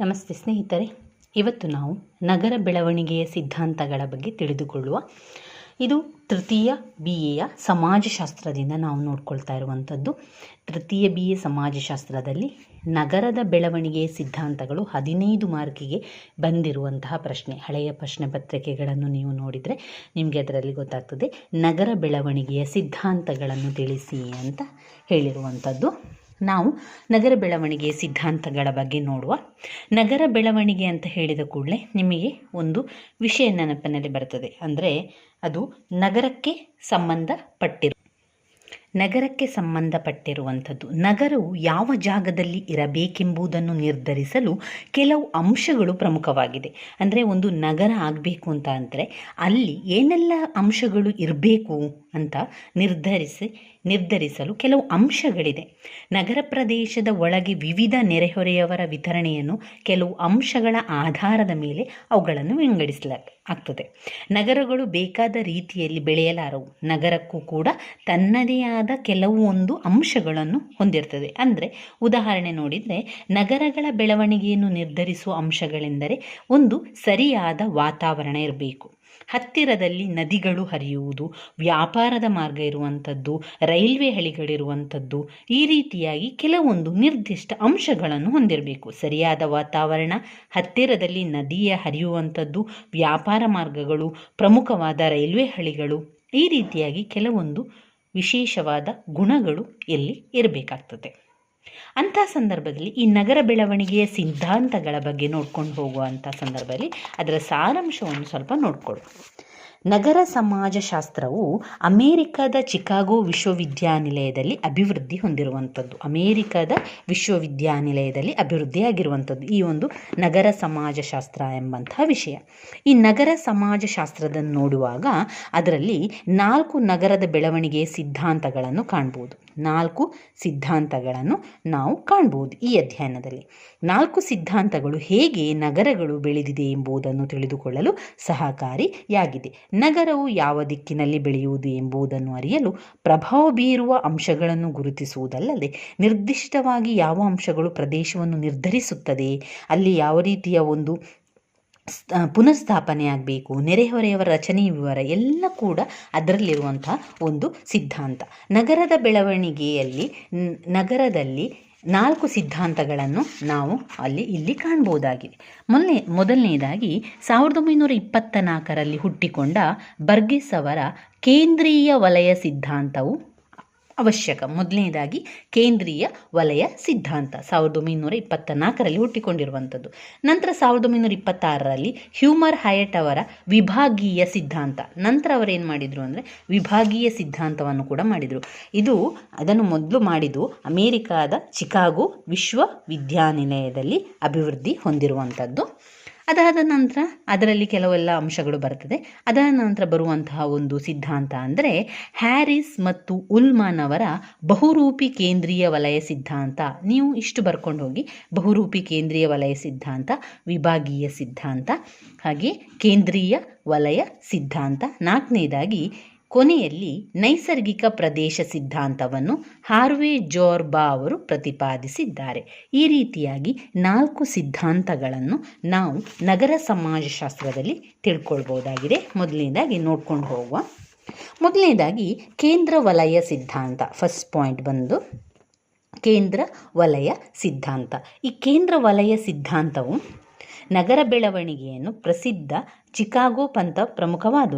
ನಮಸ್ತೆ ಸ್ನೇಹಿತರೆ, ಇವತ್ತು ನಾವು ನಗರ ಬೆಳವಣಿಗೆಯ ಸಿದ್ಧಾಂತಗಳ ಬಗ್ಗೆ ತಿಳಿದುಕೊಳ್ಳುವ ಇದು ತೃತೀಯ ಬಿ ಎಯ ಸಮಾಜಶಾಸ್ತ್ರದಿಂದ ನಾವು ನೋಡ್ಕೊಳ್ತಾ ಇರುವಂಥದ್ದು. ತೃತೀಯ ಬಿ ಎ ಸಮಾಜಶಾಸ್ತ್ರದಲ್ಲಿ ನಗರದ ಬೆಳವಣಿಗೆಯ ಸಿದ್ಧಾಂತಗಳು ಹದಿನೈದು ಮಾರ್ಕಿಗೆ ಬಂದಿರುವಂತಹ ಪ್ರಶ್ನೆ, ಹಳೆಯ ಪ್ರಶ್ನೆ ಪತ್ರಿಕೆಗಳನ್ನು ನೀವು ನೋಡಿದರೆ ನಿಮಗೆ ಅದರಲ್ಲಿ ಗೊತ್ತಾಗ್ತದೆ. ನಗರ ಬೆಳವಣಿಗೆಯ ಸಿದ್ಧಾಂತಗಳನ್ನು ತಿಳಿಸಿ ಅಂತ ಹೇಳಿರುವಂಥದ್ದು. ನಾವು ನಗರ ಬೆಳವಣಿಗೆಯ ಸಿದ್ಧಾಂತಗಳ ಬಗ್ಗೆ ನೋಡುವ. ನಗರ ಬೆಳವಣಿಗೆ ಅಂತ ಹೇಳಿದ ಕೂಡಲೇ ನಿಮಗೆ ಒಂದು ವಿಷಯ ನೆನಪಿನಲ್ಲಿ ಬರ್ತದೆ. ಅಂದರೆ ಅದು ನಗರಕ್ಕೆ ಸಂಬಂಧಪಟ್ಟಿರು. ನಗರಕ್ಕೆ ಸಂಬಂಧಪಟ್ಟಿರುವಂಥದ್ದು. ನಗರವು ಯಾವ ಜಾಗದಲ್ಲಿ ಇರಬೇಕೆಂಬುದನ್ನು ನಿರ್ಧರಿಸಲು ಕೆಲವು ಅಂಶಗಳು ಪ್ರಮುಖವಾಗಿದೆ. ಅಂದರೆ ಒಂದು ನಗರ ಆಗಬೇಕು ಅಂತ ಅಂದರೆ ಅಲ್ಲಿ ಏನೆಲ್ಲ ಅಂಶಗಳು ಇರಬೇಕು ಅಂತ ನಿರ್ಧರಿಸಿ, ನಿರ್ಧರಿಸಲು ಕೆಲವು ಅಂಶಗಳಿದೆ. ನಗರ ಪ್ರದೇಶದ ಒಳಗೆ ವಿವಿಧ ನೆರೆಹೊರೆಯವರ ವಿತರಣೆಯನ್ನು ಕೆಲವು ಅಂಶಗಳ ಆಧಾರದ ಮೇಲೆ ಅವುಗಳನ್ನು ವಿಂಗಡಿಸಲ ಆಗ್ತದೆ ನಗರಗಳು ಬೇಕಾದ ರೀತಿಯಲ್ಲಿ ಬೆಳೆಯಲಾರವು. ನಗರಕ್ಕೂ ಕೂಡ ತನ್ನದೇ ಆದ ಕೆಲವು ಒಂದು ಅಂಶಗಳನ್ನು ಹೊಂದಿರ್ತದೆ. ಅಂದರೆ ಉದಾಹರಣೆ ನೋಡಿದರೆ, ನಗರಗಳ ಬೆಳವಣಿಗೆಯನ್ನು ನಿರ್ಧರಿಸುವ ಅಂಶಗಳೆಂದರೆ ಒಂದು ಸರಿಯಾದ ವಾತಾವರಣ ಇರಬೇಕು. ಹತ್ತಿರದಲ್ಲಿ ನದಿಗಳು ಹರಿಯುವುದು, ವ್ಯಾಪಾರದ ಮಾರ್ಗ ಇರುವಂಥದ್ದು, ರೈಲ್ವೆ ಹಳಿಗಳಿರುವಂಥದ್ದು, ಈ ರೀತಿಯಾಗಿ ಕೆಲವೊಂದು ನಿರ್ದಿಷ್ಟ ಅಂಶಗಳನ್ನು ಹೊಂದಿರಬೇಕು. ಸರಿಯಾದ ವಾತಾವರಣ, ಹತ್ತಿರದಲ್ಲಿ ನದಿಯ ಹರಿಯುವಂಥದ್ದು, ವ್ಯಾಪಾರ ಮಾರ್ಗಗಳು, ಪ್ರಮುಖವಾದ ರೈಲ್ವೆ ಹಳಿಗಳು, ಈ ರೀತಿಯಾಗಿ ಕೆಲವೊಂದು ವಿಶೇಷವಾದ ಗುಣಗಳು ಇಲ್ಲಿ ಇರಬೇಕಾಗ್ತದೆ. ಅಂಥ ಸಂದರ್ಭದಲ್ಲಿ ಈ ನಗರ ಬೆಳವಣಿಗೆಯ ಸಿದ್ಧಾಂತಗಳ ಬಗ್ಗೆ ನೋಡ್ಕೊಂಡು ಹೋಗುವಂಥ ಸಂದರ್ಭದಲ್ಲಿ ಅದರ ಸಾರಾಂಶವನ್ನು ಸ್ವಲ್ಪ ನೋಡ್ಕೊಳ್ಳು ನಗರ ಸಮಾಜಶಾಸ್ತ್ರವು ಅಮೇರಿಕದ ಚಿಕಾಗೋ ವಿಶ್ವವಿದ್ಯಾನಿಲಯದಲ್ಲಿ ಅಭಿವೃದ್ಧಿ ಹೊಂದಿರುವಂಥದ್ದು. ಅಮೇರಿಕದ ವಿಶ್ವವಿದ್ಯಾನಿಲಯದಲ್ಲಿ ಅಭಿವೃದ್ಧಿಯಾಗಿರುವಂಥದ್ದು. ಈ ಒಂದು ನಗರ ಸಮಾಜಶಾಸ್ತ್ರ ಎಂಬಂತಹ ವಿಷಯ. ಈ ನಗರ ಸಮಾಜಶಾಸ್ತ್ರದ ನೋಡುವಾಗ ಅದರಲ್ಲಿ ನಾಲ್ಕು ನಗರದ ಬೆಳವಣಿಗೆಯ ಸಿದ್ಧಾಂತಗಳನ್ನು ಕಾಣ್ಬೋದು. ನಾಲ್ಕು ಸಿದ್ಧಾಂತಗಳನ್ನು ನಾವು ಕಾಣ್ಬೋದು ಈ ಅಧ್ಯಯನದಲ್ಲಿ. ನಾಲ್ಕು ಸಿದ್ಧಾಂತಗಳು ಹೇಗೆ ನಗರಗಳು ಬೆಳೆದಿದೆ ಎಂಬುದನ್ನು ತಿಳಿದುಕೊಳ್ಳಲು ಸಹಕಾರಿಯಾಗಿದೆ. ನಗರವು ಯಾವ ದಿಕ್ಕಿನಲ್ಲಿ ಬೆಳೆಯುವುದು ಎಂಬುದನ್ನು ಅರಿಯಲು ಪ್ರಭಾವ ಬೀರುವ ಅಂಶಗಳನ್ನು ಗುರುತಿಸುವುದಲ್ಲದೆ ನಿರ್ದಿಷ್ಟವಾಗಿ ಯಾವ ಅಂಶಗಳು ಪ್ರದೇಶವನ್ನು ನಿರ್ಧರಿಸುತ್ತದೆ, ಅಲ್ಲಿ ಯಾವ ರೀತಿಯ ಒಂದು ಪುನಃಸ್ಥಾಪನೆ ಆಗಬೇಕು ನೆರೆಹೊರೆಯವರ ರಚನೆ ವಿವರ ಎಲ್ಲ ಕೂಡ ಅದರಲ್ಲಿರುವಂತಹ ಒಂದು ಸಿದ್ಧಾಂತ. ನಗರದ ಬೆಳವಣಿಗೆಯಲ್ಲಿ ನಗರದಲ್ಲಿ ನಾಲ್ಕು ಸಿದ್ಧಾಂತಗಳನ್ನು ನಾವು ಅಲ್ಲಿ ಇಲ್ಲಿ ಕಾಣಬಹುದಾಗಿದೆ ಮೊನ್ನೆ, ಮೊದಲನೇದಾಗಿ ಸಾವಿರದ ಒಂಬೈನೂರ ಇಪ್ಪತ್ತ ನಾಲ್ಕರಲ್ಲಿ ಹುಟ್ಟಿಕೊಂಡ ಬರ್ಗಿಸ್ ಅವರ ಕೇಂದ್ರೀಯ ವಲಯ ಸಿದ್ಧಾಂತವು ಅವಶ್ಯಕ. ಮೊದಲನೇದಾಗಿ ಕೇಂದ್ರೀಯ ವಲಯ ಸಿದ್ಧಾಂತ. ಸಾವಿರದ ಒಂಬೈನೂರ ಇಪ್ಪತ್ತ ನಾಲ್ಕರಲ್ಲಿ ಹುಟ್ಟಿಕೊಂಡಿರುವಂಥದ್ದು. ನಂತರ ಸಾವಿರದ ಒಂಬೈನೂರ ಇಪ್ಪತ್ತಾರರಲ್ಲಿ ಹ್ಯೂಮರ್ ಹಯಟ್ ಅವರ ವಿಭಾಗೀಯ ಸಿದ್ಧಾಂತ. ನಂತರ ಅವರೇನು ಮಾಡಿದರು ಅಂದರೆ ವಿಭಾಗೀಯ ಸಿದ್ಧಾಂತವನ್ನು ಕೂಡ ಮಾಡಿದರು. ಇದು ಅದನ್ನು ಮೊದಲು ಮಾಡಿದ್ದು ಅಮೇರಿಕಾದ ಚಿಕಾಗೋ ವಿಶ್ವವಿದ್ಯಾನಿಲಯದಲ್ಲಿ ಅಭಿವೃದ್ಧಿ ಹೊಂದಿರುವಂಥದ್ದು. ಅದಾದ ನಂತರ ಅದರಲ್ಲಿ ಕೆಲವೆಲ್ಲ ಅಂಶಗಳು ಬರ್ತದೆ. ಅದಾದ ನಂತರ ಬರುವಂತಹ ಒಂದು ಸಿದ್ಧಾಂತ ಅಂದರೆ ಹ್ಯಾರಿಸ್ ಮತ್ತು ಉಲ್ಮಾನ್ ಅವರ ಬಹುರೂಪಿ ಕೇಂದ್ರೀಯ ವಲಯ ಸಿದ್ಧಾಂತ. ನೀವು ಇಷ್ಟು ಬರ್ಕೊಂಡು ಹೋಗಿ ಬಹುರೂಪಿ ಕೇಂದ್ರೀಯ ವಲಯ ಸಿದ್ಧಾಂತ, ವಿಭಾಗೀಯ ಸಿದ್ಧಾಂತ, ಹಾಗೆ ಕೇಂದ್ರೀಯ ವಲಯ ಸಿದ್ಧಾಂತ ನಾಲ್ಕನೇದಾಗಿ ಕೊನೆಯಲ್ಲಿ ನೈಸರ್ಗಿಕ ಪ್ರದೇಶ ಸಿದ್ಧಾಂತವನ್ನು ಹಾರ್ವೆ ಜೋರ್ಬಾ ಅವರು ಪ್ರತಿಪಾದಿಸಿದ್ದಾರೆ. ಈ ರೀತಿಯಾಗಿ ನಾಲ್ಕು ಸಿದ್ಧಾಂತಗಳನ್ನು ನಾವು ನಗರ ಸಮಾಜಶಾಸ್ತ್ರದಲ್ಲಿ ತಿಳ್ಕೊಳ್ಬೋದಾಗಿದೆ. ಮೊದಲನೇದಾಗಿ ನೋಡ್ಕೊಂಡು ಹೋಗುವ. ಮೊದಲನೇದಾಗಿ ಕೇಂದ್ರ ವಲಯ ಸಿದ್ಧಾಂತ. ಫಸ್ಟ್ ಪಾಯಿಂಟ್ ಬಂದು ಕೇಂದ್ರ ವಲಯ ಸಿದ್ಧಾಂತ. ಈ ಕೇಂದ್ರ ವಲಯ ಸಿದ್ಧಾಂತವು ನಗರ ಬೆಳವಣಿಗೆಯನ್ನು ಪ್ರಸಿದ್ಧ ಚಿಕಾಗೋ ಪಂಥ ಪ್ರಮುಖವಾದ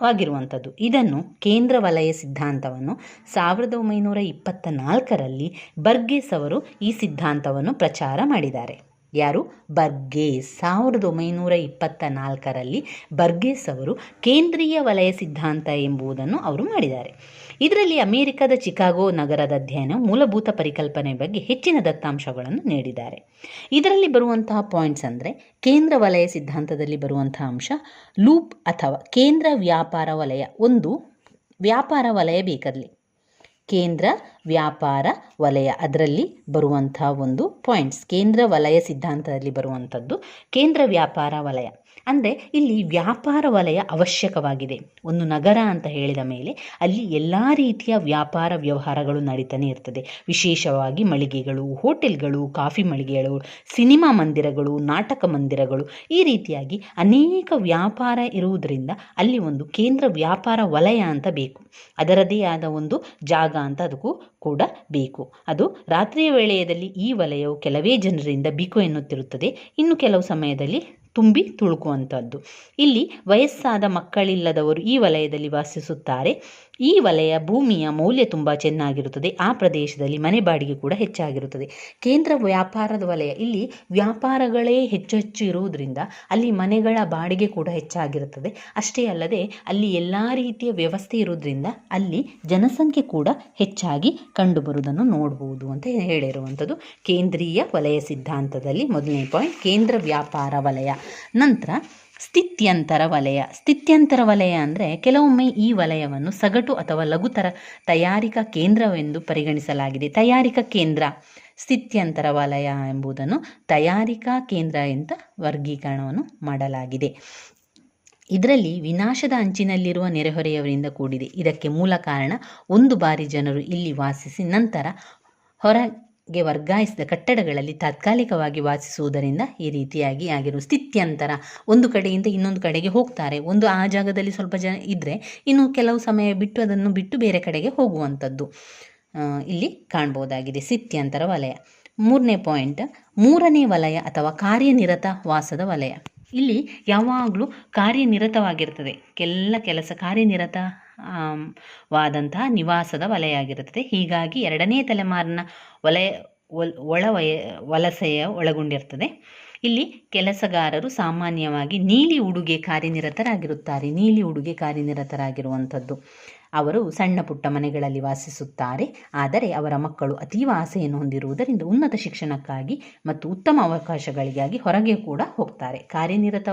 ವಾಗಿರುವಂಥದ್ದು ಇದನ್ನು ಕೇಂದ್ರ ವಲಯ ಸಿದ್ಧಾಂತವನ್ನು ಸಾವಿರದ ಒಂಬೈನೂರ ಇಪ್ಪತ್ತ ನಾಲ್ಕರಲ್ಲಿ ಬರ್ಗೇಸ್ ಅವರು ಈ ಸಿದ್ಧಾಂತವನ್ನು ಪ್ರಚಾರ ಮಾಡಿದ್ದಾರೆ. ಯಾರು? ಬರ್ಗೇಸ್. ಸಾವಿರದ ಒಂಬೈನೂರ ಇಪ್ಪತ್ತ ನಾಲ್ಕರಲ್ಲಿ ಬರ್ಗೇಸ್ ಅವರು ಕೇಂದ್ರೀಯ ವಲಯ ಸಿದ್ಧಾಂತ ಎಂಬುದನ್ನು ಅವರು ಮಾಡಿದ್ದಾರೆ. ಇದರಲ್ಲಿ ಅಮೆರಿಕದ ಚಿಕಾಗೋ ನಗರದ ಅಧ್ಯಯನ ಮೂಲಭೂತ ಪರಿಕಲ್ಪನೆ ಬಗ್ಗೆ ಹೆಚ್ಚಿನ ದತ್ತಾಂಶಗಳನ್ನು ನೀಡಿದ್ದಾರೆ. ಇದರಲ್ಲಿ ಬರುವಂತಹ ಪಾಯಿಂಟ್ಸ್ ಅಂದರೆ ಕೇಂದ್ರ ವಲಯ ಸಿದ್ಧಾಂತದಲ್ಲಿ ಬರುವಂತಹ ಅಂಶ, ಲೂಪ್ ಅಥವಾ ಕೇಂದ್ರ ವ್ಯಾಪಾರ ವಲಯ. ಒಂದು ವ್ಯಾಪಾರ ವಲಯ ಬೇಕಲ್ಲಿ. ಕೇಂದ್ರ ವ್ಯಾಪಾರ ವಲಯ ಅದರಲ್ಲಿ ಬರುವಂಥ ಒಂದು ಪಾಯಿಂಟ್ಸ್ ಕೇಂದ್ರ ವಲಯ ಸಿದ್ಧಾಂತದಲ್ಲಿ ಬರುವಂಥದ್ದು. ಕೇಂದ್ರ ವ್ಯಾಪಾರ ವಲಯ. ಅಂದರೆ ಇಲ್ಲಿ ವ್ಯಾಪಾರ ವಲಯ ಅವಶ್ಯಕವಾಗಿದೆ. ಒಂದು ನಗರ ಅಂತ ಹೇಳಿದ ಮೇಲೆ ಅಲ್ಲಿ ಎಲ್ಲ ರೀತಿಯ ವ್ಯಾಪಾರ ವ್ಯವಹಾರಗಳು ನಡೀತಾನೆ ಇರ್ತದೆ. ವಿಶೇಷವಾಗಿ ಮಳಿಗೆಗಳು, ಹೋಟೆಲ್ಗಳು, ಕಾಫಿ ಮಳಿಗೆಗಳು, ಸಿನಿಮಾ ಮಂದಿರಗಳು, ನಾಟಕ ಮಂದಿರಗಳು ಈ ರೀತಿಯಾಗಿ ಅನೇಕ ವ್ಯಾಪಾರ ಇರುವುದರಿಂದ ಅಲ್ಲಿ ಒಂದು ಕೇಂದ್ರ ವ್ಯಾಪಾರ ವಲಯ ಅಂತ ಬೇಕು. ಅದರದೇ ಆದ ಒಂದು ಜಾಗ ಅಂತ ಅದಕ್ಕೂ ಕೂಡ ಬೇಕು. ಅದು ರಾತ್ರಿಯ ವೇಳೆಯಲ್ಲಿ ಈ ವಲಯವು ಕೆಲವೇ ಜನರಿಂದ ಬಿಕು ಎನ್ನುತ್ತಿರುತ್ತದೆ. ಇನ್ನು ಕೆಲವು ಸಮಯದಲ್ಲಿ ತುಂಬಿ ತುಳುಕುವಂಥದ್ದು. ಇಲ್ಲಿ ವಯಸ್ಸಾದ ಮಕ್ಕಳಿಲ್ಲದವರು ಈ ವಲಯದಲ್ಲಿ ವಾಸಿಸುತ್ತಾರೆ. ಈ ವಲಯ ಭೂಮಿಯ ಮೌಲ್ಯ ತುಂಬ ಚೆನ್ನಾಗಿರುತ್ತದೆ. ಆ ಪ್ರದೇಶದಲ್ಲಿ ಮನೆ ಬಾಡಿಗೆ ಕೂಡ ಹೆಚ್ಚಾಗಿರುತ್ತದೆ. ಕೇಂದ್ರ ವ್ಯಾಪಾರದ ವಲಯ, ಇಲ್ಲಿ ವ್ಯಾಪಾರಗಳೇ ಹೆಚ್ಚು ಹೆಚ್ಚು ಇರುವುದರಿಂದ ಅಲ್ಲಿ ಮನೆಗಳ ಬಾಡಿಗೆ ಕೂಡ ಹೆಚ್ಚಾಗಿರುತ್ತದೆ. ಅಷ್ಟೇ ಅಲ್ಲದೆ, ಅಲ್ಲಿ ಎಲ್ಲ ರೀತಿಯ ವ್ಯವಸ್ಥೆ ಇರುವುದರಿಂದ ಅಲ್ಲಿ ಜನಸಂಖ್ಯೆ ಕೂಡ ಹೆಚ್ಚಾಗಿ ಕಂಡುಬರುವುದನ್ನು ನೋಡಬಹುದು ಅಂತ ಹೇಳಿರುವಂಥದ್ದು ಕೇಂದ್ರೀಯ ವಲಯ ಸಿದ್ಧಾಂತದಲ್ಲಿ ಮೊದಲನೇ ಪಾಯಿಂಟ್ ಕೇಂದ್ರ ವ್ಯಾಪಾರ ವಲಯ. ನಂತರ ಸ್ಥಿತ್ಯಂತರ ವಲಯ. ಸ್ಥಿತ್ಯಂತರ ವಲಯ ಅಂದರೆ ಕೆಲವೊಮ್ಮೆ ಈ ವಲಯವನ್ನು ಸಗಟು ಅಥವಾ ಲಘುತರ ತಯಾರಿಕಾ ಕೇಂದ್ರವೆಂದು ಪರಿಗಣಿಸಲಾಗಿದೆ. ತಯಾರಿಕಾ ಕೇಂದ್ರ. ಸ್ಥಿತ್ಯಂತರ ವಲಯ ಎಂಬುದನ್ನು ತಯಾರಿಕಾ ಕೇಂದ್ರ ಅಂತ ವರ್ಗೀಕರಣವನ್ನು ಮಾಡಲಾಗಿದೆ. ಇದರಲ್ಲಿ ವಿನಾಶದ ಅಂಚಿನಲ್ಲಿರುವ ನೆರೆಹೊರೆಯವರಿಂದ ಕೂಡಿದೆ. ಇದಕ್ಕೆ ಮೂಲ ಕಾರಣ ಒಂದು ಬಾರಿ ಜನರು ಇಲ್ಲಿ ವಾಸಿಸಿ ನಂತರ ಹೊರಗೆ ವರ್ಗಾಯಿಸಿದ ಕಟ್ಟಡಗಳಲ್ಲಿ ತಾತ್ಕಾಲಿಕವಾಗಿ ವಾಸಿಸುವುದರಿಂದ ಈ ರೀತಿಯಾಗಿ ಆಗಿರುವ ಸ್ಥಿತ್ಯಂತರ. ಒಂದು ಕಡೆಯಿಂದ ಇನ್ನೊಂದು ಕಡೆಗೆ ಹೋಗ್ತಾರೆ. ಒಂದು ಆ ಜಾಗದಲ್ಲಿ ಸ್ವಲ್ಪ ಜನ ಇದ್ದರೆ ಇನ್ನು ಕೆಲವು ಸಮಯ ಬಿಟ್ಟು ಅದನ್ನು ಬಿಟ್ಟು ಬೇರೆ ಕಡೆಗೆ ಹೋಗುವಂಥದ್ದು ಇಲ್ಲಿ ಕಾಣ್ಬೋದಾಗಿದೆ. ಸ್ಥಿತ್ಯಂತರ ವಲಯ. ಮೂರನೇ ಪಾಯಿಂಟ್, ಮೂರನೇ ವಲಯ ಅಥವಾ ಕಾರ್ಯನಿರತ ವಾಸದ ವಲಯ. ಇಲ್ಲಿ ಯಾವಾಗಲೂ ಕಾರ್ಯನಿರತವಾಗಿರ್ತದೆ. ಎಲ್ಲ ಕೆಲಸ ಕಾರ್ಯನಿರತ ವಾದಂತಹ ನಿವಾಸದ ವಲಯ ಆಗಿರುತ್ತದೆ ಹೀಗಾಗಿ ಎರಡನೇ ತಲೆಮಾರಿನ ವಲಯ ಒಳ ವಯ, ವಲಸೆಯ ಒಳಗೊಂಡಿರ್ತದೆ ಇಲ್ಲಿ ಕೆಲಸಗಾರರು ಸಾಮಾನ್ಯವಾಗಿ ನೀಲಿ ಉಡುಗೆ ಕಾರ್ಯನಿರತರಾಗಿರುತ್ತಾರೆ. ನೀಲಿ ಉಡುಗೆ ಕಾರ್ಯನಿರತರಾಗಿರುವಂಥದ್ದು. ಅವರು ಸಣ್ಣ ಪುಟ್ಟ ಮನೆಗಳಲ್ಲಿ ವಾಸಿಸುತ್ತಾರೆ. ಆದರೆ ಅವರ ಮಕ್ಕಳು ಅತೀವ ಆಸೆಯನ್ನು ಹೊಂದಿರುವುದರಿಂದ ಉನ್ನತ ಶಿಕ್ಷಣಕ್ಕಾಗಿ ಮತ್ತು ಉತ್ತಮ ಅವಕಾಶಗಳಿಗಾಗಿ ಹೊರಗೆ ಕೂಡ ಹೋಗ್ತಾರೆ. ಕಾರ್ಯನಿರತ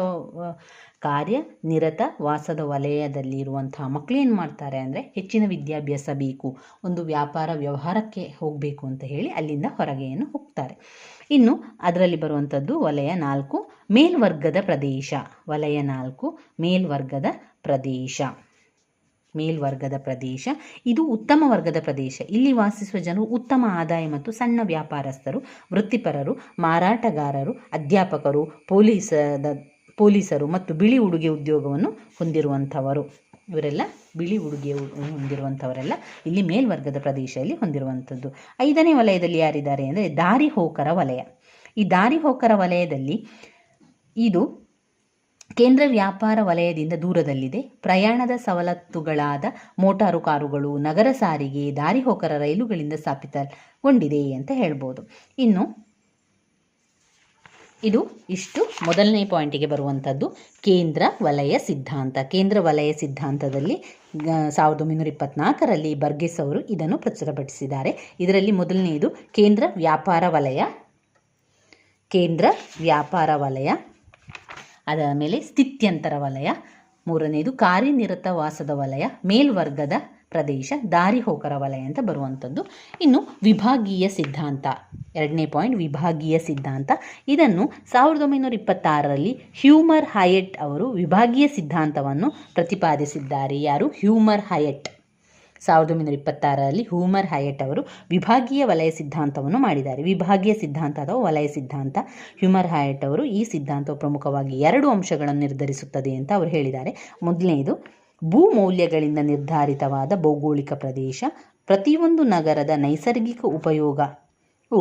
ಕಾರ್ಯನಿರತ ವಾಸದ ವಲಯದಲ್ಲಿ ಇರುವಂತಹ ಮಕ್ಕಳು ಏನು ಮಾಡ್ತಾರೆ ಅಂದರೆ ಹೆಚ್ಚಿನ ವಿದ್ಯಾಭ್ಯಾಸ ಬೇಕು, ಒಂದು ವ್ಯಾಪಾರ ವ್ಯವಹಾರಕ್ಕೆ ಹೋಗಬೇಕು ಅಂತ ಹೇಳಿ ಅಲ್ಲಿಂದ ಹೊರಗೆಯನ್ನು ಹೋಗ್ತಾರೆ. ಇನ್ನು ಅದರಲ್ಲಿ ಬರುವಂಥದ್ದು ವಲಯ ನಾಲ್ಕು, ಮೇಲ್ವರ್ಗದ ಪ್ರದೇಶ. ವಲಯ ನಾಲ್ಕು, ಮೇಲ್ವರ್ಗದ ಪ್ರದೇಶ. ಮೇಲ್ವರ್ಗದ ಪ್ರದೇಶ, ಇದು ಉತ್ತಮ ವರ್ಗದ ಪ್ರದೇಶ. ಇಲ್ಲಿ ವಾಸಿಸುವ ಜನರು ಉತ್ತಮ ಆದಾಯ ಮತ್ತು ಸಣ್ಣ ವ್ಯಾಪಾರಸ್ಥರು, ವೃತ್ತಿಪರರು, ಮಾರಾಟಗಾರರು, ಅಧ್ಯಾಪಕರು, ಪೊಲೀಸದ, ಪೊಲೀಸರು ಮತ್ತು ಬಿಳಿ ಉಡುಗೆ ಉದ್ಯೋಗವನ್ನು ಹೊಂದಿರುವಂಥವರು. ಇವರೆಲ್ಲ ಬಿಳಿ ಉಡುಗೆ ಹೊಂದಿರುವಂಥವರೆಲ್ಲ ಇಲ್ಲಿ ಮೇಲ್ವರ್ಗದ ಪ್ರದೇಶದಲ್ಲಿ ಹೊಂದಿರುವಂಥದ್ದು. ಐದನೇ ವಲಯದಲ್ಲಿ ಯಾರಿದ್ದಾರೆ ಅಂದರೆ ದಾರಿ ಹೋಕರ ವಲಯ. ಈ ದಾರಿ ಹೋಕರ ವಲಯದಲ್ಲಿ ಇದು ಕೇಂದ್ರ ವ್ಯಾಪಾರ ವಲಯದಿಂದ ದೂರದಲ್ಲಿದೆ. ಪ್ರಯಾಣದ ಸವಲತ್ತುಗಳಾದ ಮೋಟಾರು ಕಾರುಗಳು ನಗರ ಸಾರಿಗೆ ದಾರಿಹೋಕರ ರೈಲುಗಳಿಂದ ಸ್ಥಾಪಿತಗೊಂಡಿದೆ ಅಂತ ಹೇಳ್ಬೋದು. ಇನ್ನು ಇದು ಇಷ್ಟು. ಮೊದಲನೇ ಪಾಯಿಂಟಿಗೆ ಬರುವಂಥದ್ದು ಕೇಂದ್ರ ವಲಯ ಸಿದ್ಧಾಂತ. ಕೇಂದ್ರ ವಲಯ ಸಿದ್ಧಾಂತದಲ್ಲಿ ಸಾವಿರದ ಒಂಬೈನೂರ ಇಪ್ಪತ್ನಾಲ್ಕರಲ್ಲಿ ಬರ್ಗೆಸ್ ಅವರು ಇದನ್ನು ಪ್ರಚುರಪಡಿಸಿದ್ದಾರೆ ಇದರಲ್ಲಿ ಮೊದಲನೆಯದು ಕೇಂದ್ರ ವ್ಯಾಪಾರ ವಲಯ. ಕೇಂದ್ರ ವ್ಯಾಪಾರ ವಲಯ. ಅದರ ಮೇಲೆ ಸ್ಥಿತ್ಯಂತರ ವಲಯ, ಮೂರನೇದು ಕಾರ್ಯನಿರತ ವಾಸದ ವಲಯ, ಮೇಲ್ವರ್ಗದ ಪ್ರದೇಶ ದಾರಿಹೋಕರ ವಲಯ ಅಂತ ಬರುವಂಥದ್ದು. ಇನ್ನು ವಿಭಾಗೀಯ ಸಿದ್ಧಾಂತ, ಎರಡನೇ ಪಾಯಿಂಟ್ ವಿಭಾಗೀಯ ಸಿದ್ಧಾಂತ. ಇದನ್ನು ಸಾವಿರದ ಒಂಬೈನೂರ ಇಪ್ಪತ್ತಾರರಲ್ಲಿ ಹ್ಯೂಮರ್ ಹಯೆಟ್ ಅವರು ವಿಭಾಗೀಯ ಸಿದ್ಧಾಂತವನ್ನು ಪ್ರತಿಪಾದಿಸಿದ್ದಾರೆ. ಯಾರು? Homer Hoyt. ಸಾವಿರದ ಒಂಬೈನೂರ ಇಪ್ಪತ್ತಾರರಲ್ಲಿ ಹೂಮರ್ ಹಯಟ್ ಅವರು ವಿಭಾಗೀಯ ವಲಯ ಸಿದ್ಧಾಂತವನ್ನು ಮಾಡಿದ್ದಾರೆ. ವಿಭಾಗೀಯ ಸಿದ್ಧಾಂತ ಅಥವಾ ವಲಯ ಸಿದ್ಧಾಂತ. ಹ್ಯೂಮರ್ ಹಯಟ್ ಅವರು ಈ ಸಿದ್ಧಾಂತವು ಪ್ರಮುಖವಾಗಿ ಎರಡು ಅಂಶಗಳನ್ನು ನಿರ್ಧರಿಸುತ್ತದೆ ಅಂತ ಅವರು ಹೇಳಿದ್ದಾರೆ. ಮೊದಲನೆಯದು ಭೂಮೌಲ್ಯಗಳಿಂದ ನಿರ್ಧಾರಿತವಾದ ಭೌಗೋಳಿಕ ಪ್ರದೇಶ. ಪ್ರತಿಯೊಂದು ನಗರದ ನೈಸರ್ಗಿಕ ಉಪಯೋಗ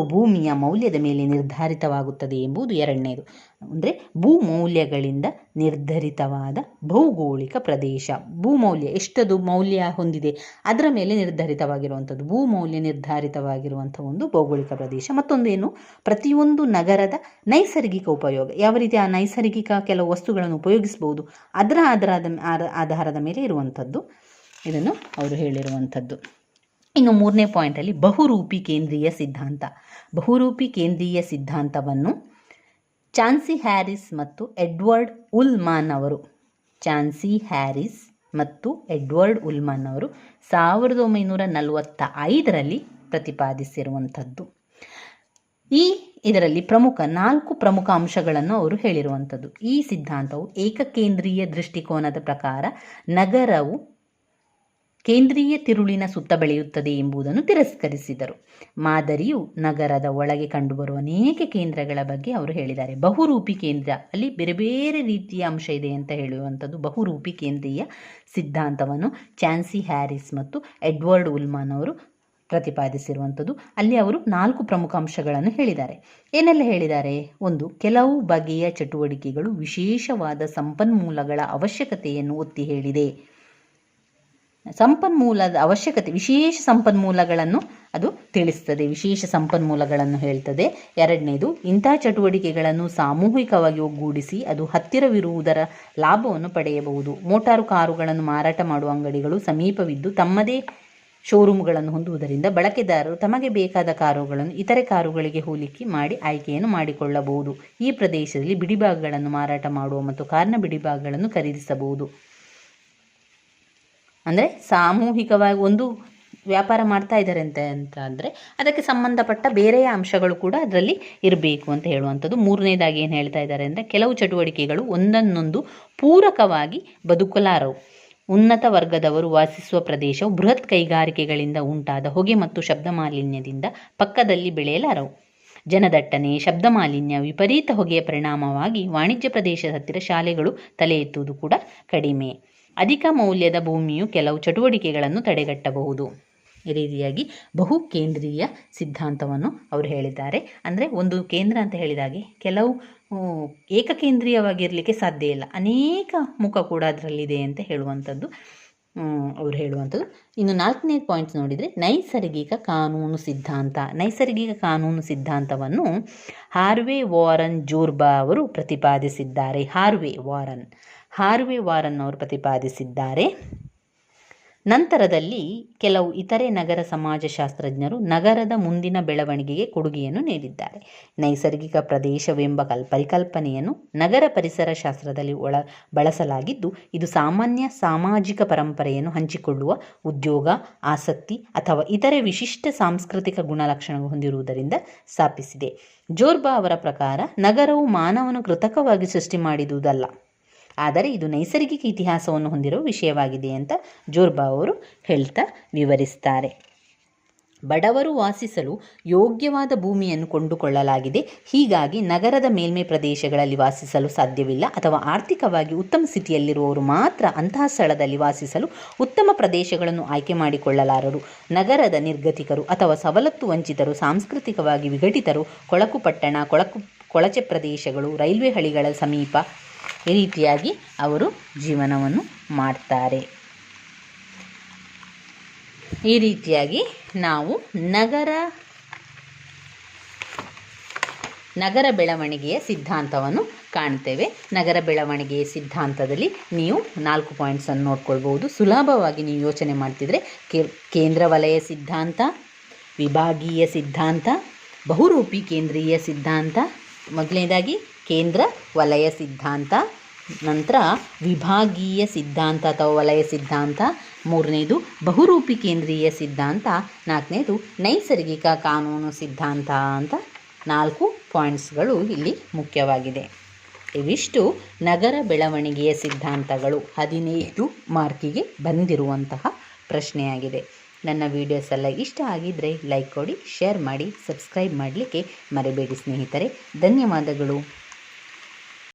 ಭೂಮಿಯ ಮೌಲ್ಯದ ಮೇಲೆ ನಿರ್ಧಾರಿತವಾಗುತ್ತದೆ ಎಂಬುದು ಎರಡನೇದು. ಅಂದರೆ ಭೂಮೌಲ್ಯಗಳಿಂದ ನಿರ್ಧರಿತವಾದ ಭೌಗೋಳಿಕ ಪ್ರದೇಶ. ಭೂಮೌಲ್ಯ ಎಷ್ಟದು ಮೌಲ್ಯ ಹೊಂದಿದೆ? ಅದರ ಮೇಲೆ ನಿರ್ಧರಿತವಾಗಿರುವಂಥದ್ದು. ಭೂಮೌಲ್ಯ ನಿರ್ಧಾರಿತವಾಗಿರುವಂಥ ಒಂದು ಭೌಗೋಳಿಕ ಪ್ರದೇಶ. ಮತ್ತೊಂದು ಏನು? ಪ್ರತಿಯೊಂದು ನಗರದ ನೈಸರ್ಗಿಕ ಉಪಯೋಗ. ಯಾವ ರೀತಿ ಆ ನೈಸರ್ಗಿಕ ಕೆಲವು ವಸ್ತುಗಳನ್ನು ಉಪಯೋಗಿಸಬಹುದು ಅದರ ಆಧಾರದ ಆಧಾರದ ಮೇಲೆ ಇರುವಂಥದ್ದು. ಇದನ್ನು ಅವರು ಹೇಳಿರುವಂಥದ್ದು. ಇನ್ನು ಮೂರನೇ ಪಾಯಿಂಟಲ್ಲಿ ಬಹುರೂಪಿ ಕೇಂದ್ರೀಯ ಸಿದ್ಧಾಂತ. ಬಹುರೂಪಿ ಕೇಂದ್ರೀಯ ಸಿದ್ಧಾಂತವನ್ನು ಚಾನ್ಸಿ ಹ್ಯಾರಿಸ್ ಮತ್ತು ಎಡ್ವರ್ಡ್ ಉಲ್ಮಾನ್ ಅವರು, ಚಾನ್ಸಿ ಹ್ಯಾರಿಸ್ ಮತ್ತು ಎಡ್ವರ್ಡ್ ಉಲ್ಮಾನ್ ಅವರು ಸಾವಿರದ ಒಂಬೈನೂರ ನಲವತ್ತ ಐದರಲ್ಲಿ ಪ್ರತಿಪಾದಿಸಿರುವಂಥದ್ದು. ಈ ಇದರಲ್ಲಿ ಪ್ರಮುಖ ನಾಲ್ಕು ಪ್ರಮುಖ ಅಂಶಗಳನ್ನು ಅವರು ಹೇಳಿರುವಂಥದ್ದು. ಈ ಸಿದ್ಧಾಂತವು ಏಕಕೇಂದ್ರೀಯ ದೃಷ್ಟಿಕೋನದ ಪ್ರಕಾರ ನಗರವು ಕೇಂದ್ರೀಯ ತಿರುಳಿನ ಸುತ್ತ ಬೆಳೆಯುತ್ತದೆ ಎಂಬುದನ್ನು ತಿರಸ್ಕರಿಸಿದರು. ಮಾದರಿಯು ನಗರದ ಒಳಗೆ ಕಂಡುಬರುವ ಅನೇಕ ಕೇಂದ್ರಗಳ ಬಗ್ಗೆ ಅವರು ಹೇಳಿದ್ದಾರೆ. ಬಹುರೂಪಿ ಕೇಂದ್ರ, ಅಲ್ಲಿ ಬೇರೆ ಬೇರೆ ರೀತಿಯ ಅಂಶ ಇದೆ ಅಂತ ಹೇಳುವಂಥದ್ದು ಬಹುರೂಪಿ ಕೇಂದ್ರೀಯ ಸಿದ್ಧಾಂತವನ್ನು ಚಾನ್ಸಿ ಹ್ಯಾರಿಸ್ ಮತ್ತು ಎಡ್ವರ್ಡ್ ಉಲ್ಮಾನ್ ಅವರು ಪ್ರತಿಪಾದಿಸಿರುವಂಥದ್ದು. ಅಲ್ಲಿ ಅವರು ನಾಲ್ಕು ಪ್ರಮುಖ ಅಂಶಗಳನ್ನು ಹೇಳಿದ್ದಾರೆ. ಏನೆಲ್ಲ ಹೇಳಿದ್ದಾರೆ? ಒಂದು, ಕೆಲವು ಬಗೆಯ ಚಟುವಟಿಕೆಗಳು ವಿಶೇಷವಾದ ಸಂಪನ್ಮೂಲಗಳ ಅವಶ್ಯಕತೆಯನ್ನು ಒತ್ತಿ ಹೇಳಿದೆ. ಸಂಪನ್ಮೂಲದ ಅವಶ್ಯಕತೆ, ವಿಶೇಷ ಸಂಪನ್ಮೂಲಗಳನ್ನು ಅದು ತಿಳಿಸ್ತದೆ. ವಿಶೇಷ ಸಂಪನ್ಮೂಲಗಳನ್ನು ಹೇಳ್ತದೆ. ಎರಡನೇದು ಇಂತಹ ಚಟುವಟಿಕೆಗಳನ್ನು ಸಾಮೂಹಿಕವಾಗಿ ಒಗ್ಗೂಡಿಸಿ ಅದು ಹತ್ತಿರವಿರುವುದರ ಲಾಭವನ್ನು ಪಡೆಯಬಹುದು. ಮೋಟಾರು ಕಾರುಗಳನ್ನು ಮಾರಾಟ ಮಾಡುವ ಅಂಗಡಿಗಳು ಸಮೀಪವಿದ್ದು ತಮ್ಮದೇ ಶೋರೂಮ್ಗಳನ್ನು ಹೊಂದುವುದರಿಂದ ಬಳಕೆದಾರರು ತಮಗೆ ಬೇಕಾದ ಕಾರುಗಳನ್ನು ಇತರೆ ಕಾರುಗಳಿಗೆ ಹೋಲಿಕೆ ಮಾಡಿ ಆಯ್ಕೆಯನ್ನು ಮಾಡಿಕೊಳ್ಳಬಹುದು. ಈ ಪ್ರದೇಶದಲ್ಲಿ ಬಿಡಿಭಾಗಗಳನ್ನು ಮಾರಾಟ ಮಾಡುವ ಮತ್ತು ಕಾರಿನ ಬಿಡಿಭಾಗಗಳನ್ನು ಖರೀದಿಸಬಹುದು. ಅಂದರೆ ಸಾಮೂಹಿಕವಾಗಿ ಒಂದು ವ್ಯಾಪಾರ ಮಾಡ್ತಾ ಇದ್ದಾರೆ ಅಂತ ಅಂತ ಅಂದರೆ ಅದಕ್ಕೆ ಸಂಬಂಧಪಟ್ಟ ಬೇರೆಯ ಅಂಶಗಳು ಕೂಡ ಅದರಲ್ಲಿ ಇರಬೇಕು ಅಂತ ಹೇಳುವಂಥದ್ದು. ಮೂರನೇದಾಗಿ ಏನು ಹೇಳ್ತಾ ಇದ್ದಾರೆ ಅಂದರೆ ಕೆಲವು ಚಟುವಟಿಕೆಗಳು ಒಂದನ್ನೊಂದು ಪೂರಕವಾಗಿ ಬದುಕಲಾರವು. ಉನ್ನತ ವರ್ಗದವರು ವಾಸಿಸುವ ಪ್ರದೇಶವು ಬೃಹತ್ ಕೈಗಾರಿಕೆಗಳಿಂದ ಉಂಟಾದ ಹೊಗೆ ಮತ್ತು ಶಬ್ದ ಮಾಲಿನ್ಯದಿಂದ ಪಕ್ಕದಲ್ಲಿ ಬೆಳೆಯಲಾರವು. ಜನದಟ್ಟಣೆ, ಶಬ್ದ ಮಾಲಿನ್ಯ, ವಿಪರೀತ ಹೊಗೆಯ ಪರಿಣಾಮವಾಗಿ ವಾಣಿಜ್ಯ ಪ್ರದೇಶದ ಹತ್ತಿರ ಶಾಲೆಗಳು ತಲೆ ಎತ್ತುವುದು ಕೂಡ ಕಡಿಮೆ. ಅಧಿಕ ಮೌಲ್ಯದ ಭೂಮಿಯು ಕೆಲವು ಚಟುವಟಿಕೆಗಳನ್ನು ತಡೆಗಟ್ಟಬಹುದು. ಈ ರೀತಿಯಾಗಿ ಬಹು ಕೇಂದ್ರೀಯ ಸಿದ್ಧಾಂತವನ್ನು ಅವರು ಹೇಳಿದ್ದಾರೆ. ಅಂದರೆ ಒಂದು ಕೇಂದ್ರ ಅಂತ ಹೇಳಿದಾಗೆ ಕೆಲವು ಏಕಕೇಂದ್ರೀಯವಾಗಿರಲಿಕ್ಕೆ ಸಾಧ್ಯ ಇಲ್ಲ. ಅನೇಕ ಮುಖ ಕೂಡ ಅದರಲ್ಲಿದೆ ಅಂತ ಹೇಳುವಂಥದ್ದು ಅವರು ಹೇಳುವಂಥದ್ದು. ಇನ್ನು ನಾಲ್ಕನೇ ಪಾಯಿಂಟ್ಸ್ ನೋಡಿದರೆ ನೈಸರ್ಗಿಕ ಕಾನೂನು ಸಿದ್ಧಾಂತ. ನೈಸರ್ಗಿಕ ಕಾನೂನು ಸಿದ್ಧಾಂತವನ್ನು ಹಾರ್ವೆ ವಾರನ್ ಜೋರ್ಬಾ ಅವರು ಪ್ರತಿಪಾದಿಸಿದ್ದಾರೆ. Harvey Warren. ಹಾರ್ವೆ ವಾರನ್ ಅವರು ಪ್ರತಿಪಾದಿಸಿದ್ದಾರೆ. ನಂತರದಲ್ಲಿ ಕೆಲವು ಇತರೆ ನಗರ ಸಮಾಜಶಾಸ್ತ್ರಜ್ಞರು ನಗರದ ಮುಂದಿನ ಬೆಳವಣಿಗೆಗೆ ಕೊಡುಗೆಯನ್ನು ನೀಡಿದ್ದಾರೆ. ನೈಸರ್ಗಿಕ ಪ್ರದೇಶವೆಂಬ ಕಲ್, ಪರಿಕಲ್ಪನೆಯನ್ನು ನಗರ ಪರಿಸರ ಶಾಸ್ತ್ರದಲ್ಲಿ ಒಳ, ಬಳಸಲಾಗಿದ್ದು, ಇದು ಸಾಮಾನ್ಯ ಸಾಮಾಜಿಕ ಪರಂಪರೆಯನ್ನು ಹಂಚಿಕೊಳ್ಳುವ ಉದ್ಯೋಗ, ಆಸಕ್ತಿ ಅಥವಾ ಇತರೆ ವಿಶಿಷ್ಟ ಸಾಂಸ್ಕೃತಿಕ ಗುಣಲಕ್ಷಣ ಹೊಂದಿರುವುದರಿಂದ ಸ್ಥಾಪಿಸಿದೆ ಜೋರ್ಬಾ ಅವರ ಪ್ರಕಾರ, ನಗರವು ಮಾನವನು ಕೃತಕವಾಗಿ ಸೃಷ್ಟಿ ಮಾಡಿದುದಲ್ಲ. ಆದರೆ ಇದು ನೈಸರ್ಗಿಕ ಇತಿಹಾಸವನ್ನು ಹೊಂದಿರುವ ವಿಷಯವಾಗಿದೆ ಅಂತ ಜೋರ್ಬಾ ಅವರು ಹೇಳ್ತಾ ವಿವರಿಸ್ತಾರೆ. ಬಡವರು ವಾಸಿಸಲು ಯೋಗ್ಯವಾದ ಭೂಮಿಯನ್ನು ಕೊಂಡುಕೊಳ್ಳಲಾಗಿದೆ. ಹೀಗಾಗಿ ನಗರದ ಮೇಲ್ಮೆ ಪ್ರದೇಶಗಳಲ್ಲಿ ವಾಸಿಸಲು ಸಾಧ್ಯವಿಲ್ಲ. ಅಥವಾ ಆರ್ಥಿಕವಾಗಿ ಉತ್ತಮ ಸ್ಥಿತಿಯಲ್ಲಿರುವವರು ಮಾತ್ರ ಅಂತಹ ಸ್ಥಳದಲ್ಲಿ ವಾಸಿಸಲು ಉತ್ತಮ ಪ್ರದೇಶಗಳನ್ನು ಆಯ್ಕೆ ಮಾಡಿಕೊಳ್ಳಲಾರರು. ನಗರದ ನಿರ್ಗತಿಕರು ಅಥವಾ ಸವಲತ್ತು ವಂಚಿತರು, ಸಾಂಸ್ಕೃತಿಕವಾಗಿ ವಿಘಟಿತರು, ಕೊಳಕು ಪಟ್ಟಣ, ಕೊಳಕು, ಕೊಳಚೆ ಪ್ರದೇಶಗಳು, ರೈಲ್ವೆ ಹಳಿಗಳ ಸಮೀಪ ಈ ರೀತಿಯಾಗಿ ಅವರು ಜೀವನವನ್ನು ಮಾಡ್ತಾರೆ. ಈ ರೀತಿಯಾಗಿ ನಾವು ನಗರ ನಗರ ಬೆಳವಣಿಗೆಯ ಸಿದ್ಧಾಂತವನ್ನು ಕಾಣ್ತೇವೆ. ನಗರ ಬೆಳವಣಿಗೆಯ ಸಿದ್ಧಾಂತದಲ್ಲಿ ನೀವು ನಾಲ್ಕು ಪಾಯಿಂಟ್ಸನ್ನು ನೋಡ್ಕೊಳ್ಬೋದು ಸುಲಭವಾಗಿ ನೀವು ಯೋಚನೆ ಮಾಡ್ತಿದ್ರೆ ಕೇಂದ್ರ ವಲಯ ಸಿದ್ಧಾಂತ, ವಿಭಾಗೀಯ ಸಿದ್ಧಾಂತ, ಬಹುರೂಪಿ ಕೇಂದ್ರೀಯ ಸಿದ್ಧಾಂತ, ಮೊದಲನೇದಾಗಿ ಕೇಂದ್ರ ವಲಯ ಸಿದ್ಧಾಂತ, ನಂತರ ವಿಭಾಗೀಯ ಸಿದ್ಧಾಂತ ಅಥವಾ ವಲಯ ಸಿದ್ಧಾಂತ, ಮೂರನೇದು ಬಹುರೂಪಿ ಕೇಂದ್ರೀಯ ಸಿದ್ಧಾಂತ, ನಾಲ್ಕನೇದು ನೈಸರ್ಗಿಕ ಕಾನೂನು ಸಿದ್ಧಾಂತ ಅಂತ ನಾಲ್ಕು ಪಾಯಿಂಟ್ಸ್ಗಳು ಇಲ್ಲಿ ಮುಖ್ಯವಾಗಿದೆ. ಇವಿಷ್ಟು ನಗರ ಬೆಳವಣಿಗೆಯ ಸಿದ್ಧಾಂತಗಳು. ಹದಿನೈದು ಮಾರ್ಕಿಗೆ ಬಂದಿರುವಂತಹ ಪ್ರಶ್ನೆಯಾಗಿದೆ. ನನ್ನ ವಿಡಿಯೋಸ್ ಎಲ್ಲ ಇಷ್ಟ ಆಗಿದ್ದರೆ ಲೈಕ್ ಕೊಡಿ, ಶೇರ್ ಮಾಡಿ, ಸಬ್ಸ್ಕ್ರೈಬ್ ಮಾಡಲಿಕ್ಕೆ ಮರಿಬೇಡಿ ಸ್ನೇಹಿತರೆ. ಧನ್ಯವಾದಗಳು.